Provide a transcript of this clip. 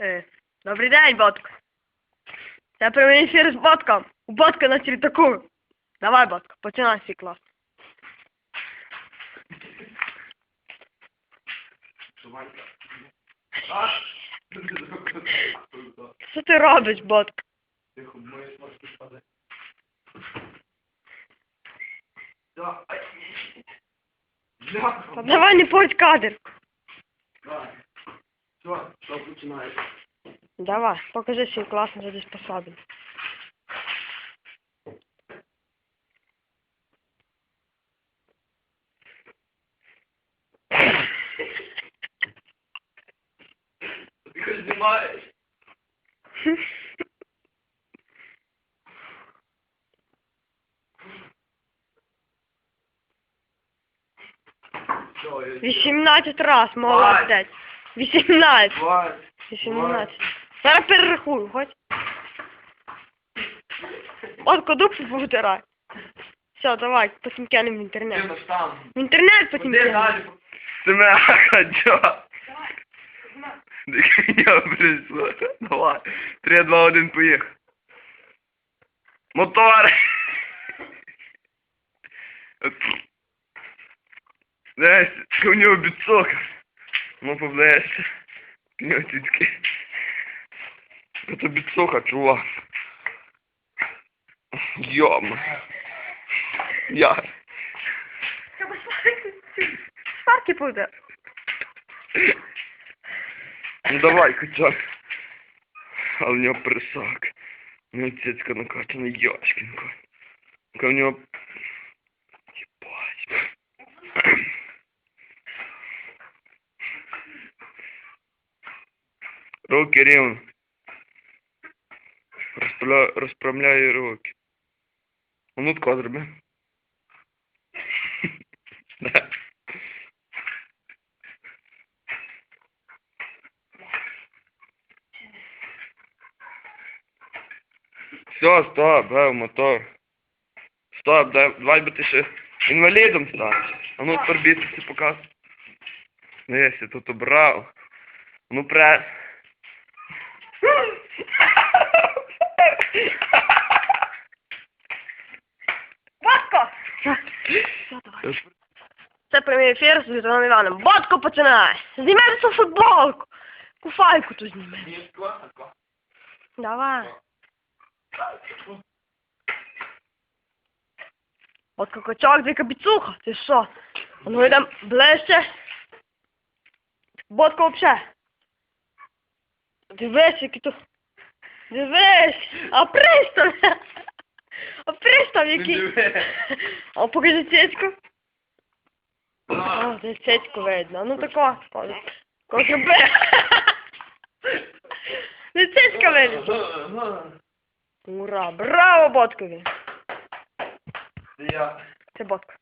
Е, Добрий день, Ботко. Це прямий ефір з Ботком. У Ботка на літаку. Давай, Ботко, починай свій клас. Що ти робиш, Ботко? Тихо, моє. Да, ай. Давай не порть кадр. Все, що починається? Давай, покажи свій клас, вже десь посадимо. Ти хоч знімаєш? 18 раз, молодець. 18. 18. Зараз перерахую, хоч. Ботко, дупу повтирай. Все, давай, потім кинемо в інтернет. В інтернет потім кинемо. далі? Семеха, чо? Я прийшла. Давай. Три, два, один, поїхав. Мотор. Десь, у нього біцок. Ну, поближче. У нього тітки. Це біцоха, чувак. Йом. Я. Спарки буде. Ну давай, хоча. А в нього присак. У нього цицька накачана, яшкінко. А в нього... Руки рівно. Розправляю, розправляю руки. А ну тако зроби. Все, стоп, бев, мотор. Стоп, дай, давай би ти ще інвалідом станеш. А ну тепер біцепси показуй. Дивись, я тут обрав. Ну прес. Botko! Ja, Vse premijer Fjer z Ljudom Ivanom. Botko pa če naj! Znimeli so futbolko! Kufajko tu znimeli. Davaj. Botko kočak, zdaj kapicuha, ti šo. Ono idem blešče. Botko obše. Ti veš, ki tu... Дивись! А пристав! А пристав який. А покажи цицьку. А. О, десь цицьку видно. Ну тако. Тако зроби. Не цицька видно. Ура! Браво, Боткові! Це Ботко.